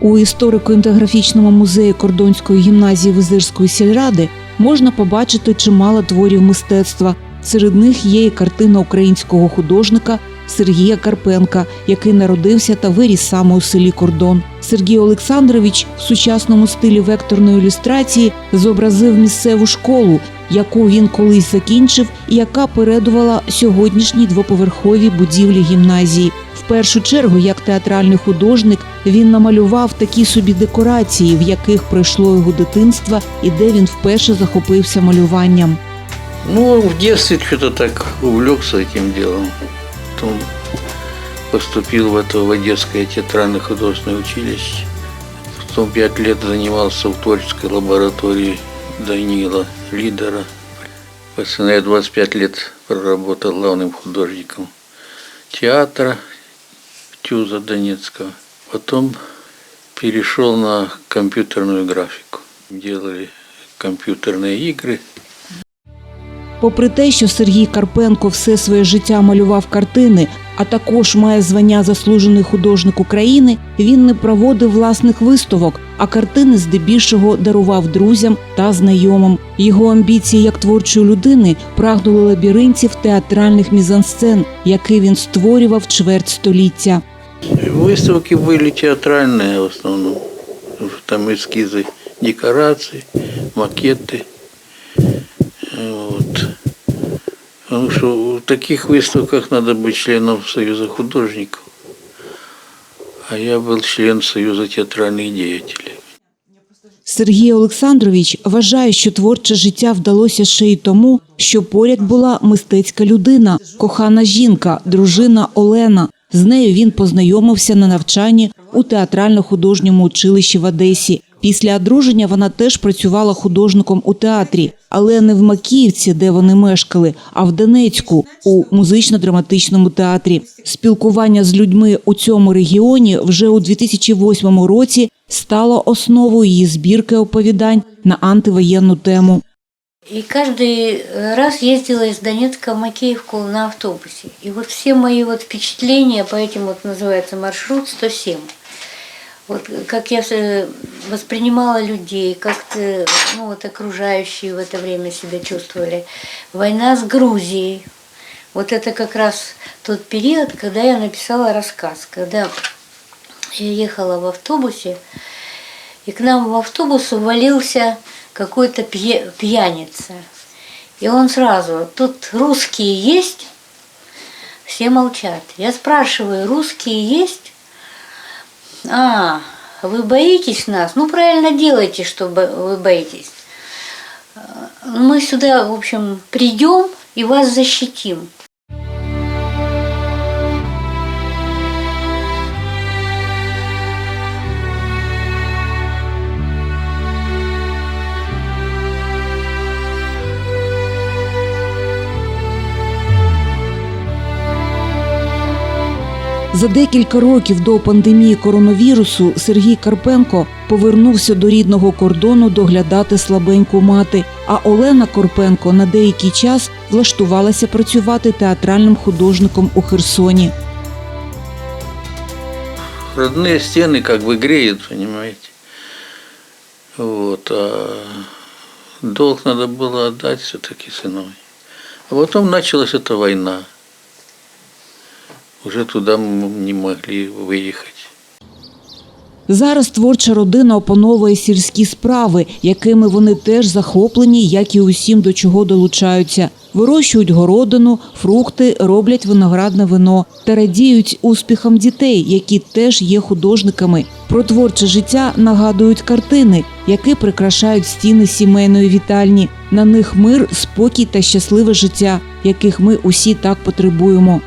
У історико-інтеграфічному музеї Кордонської гімназії Визирської сільради можна побачити чимало творів мистецтва. Серед них є і картина українського художника Сергія Карпенка, який народився та виріс саме у селі Кордон. Сергій Олександрович в сучасному стилі векторної ілюстрації зобразив місцеву школу, яку він колись закінчив, і яка передувала сьогоднішній двоповерховій будівлі гімназії В першу чергу, як театральний художник, він намалював такі собі декорації, в яких пройшло його дитинство і де він вперше захопився малюванням. Ну, в детстве что-то так увлекся этим делом. Потом поступил в это в Одесское театральное художественное училище. Потом пять лет занимался в творческой лаборатории Данила Лидера. Пацаны, я 25 лет проработал главным художником театра Тюза Донецкого. Потом перешел на компьютерную графику. Делали компьютерные игры – Попри те, що Сергій Карпенко все своє життя малював картини, а також має звання заслужений художник України, він не проводив власних виставок, а картини здебільшого дарував друзям та знайомим. Його амбіції як творчої людини прагнули лабіринтів театральних мізансцен, які він створював чверть століття. Выставки были театральные в основном. Там эскизы декораций, макеты. Вот. Потому что в таких выставках надо быть членом Союза художников. А я был член Союза театральных деятелей. Сергій Олександрович вважає, що творче життя вдалося ще й тому, що поряд була мистецька людина, кохана жінка, дружина Олена. з нею він познайомився на навчанні у театрально-художньому училищі в Одесі. Після одруження вона теж працювала художником у театрі, але не в Макіївці, де вони мешкали, а в Донецьку у музично-драматичному театрі. Спілкування з людьми у цьому регіоні вже у 2008 році стало основою її збірки оповідань на антивоєнну тему. И каждый раз ездила из Донецка в Макеевку на автобусе. И вот все мои вот впечатления по этим вот называется маршрут 107. Вот как я э, воспринимала людей, как ну, вот окружающие в это время себя чувствовали. Война с Грузией. Вот это как раз тот период, когда я написала рассказ. Когда я ехала в автобусе, и к нам в автобус увалился какой-то пья- пьяница. И он сразу, тут русские есть? Все молчат. Я спрашиваю, русские есть? А, вы боитесь нас? Ну, правильно делайте, что бо- вы боитесь. А, Мы сюда, в общем, придем и вас защитим. За декілька років до пандемії коронавірусу Сергій Карпенко повернувся до рідного кордону доглядати слабеньку мати. А Олена Карпенко на деякий час влаштувалася працювати театральним художником у Херсоні. Родные стены как бы греют, понимаете. Вот, а долг надо было отдать все-таки сыновей. А потом началась эта война. Уже туда мы не могли выехать. Зараз творча родина опановує сільські справи, якими вони теж захоплені, як і усім до чого долучаються. Вирощують городину, фрукти, роблять виноградне вино та радіють успіхам дітей, які теж є художниками. Про творче життя нагадують картини, які прикрашають стіни сімейної вітальні. На них мир, спокій та щасливе життя, яких ми усі так потребуємо.